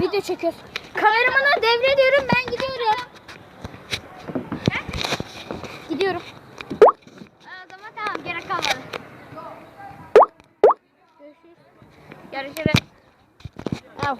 Video çekiyoruz. Kameramana devrediyorum ben gidiyorum. Gidiyorum. O zaman tamam gerek kalmadı. Görüşürüz. Av.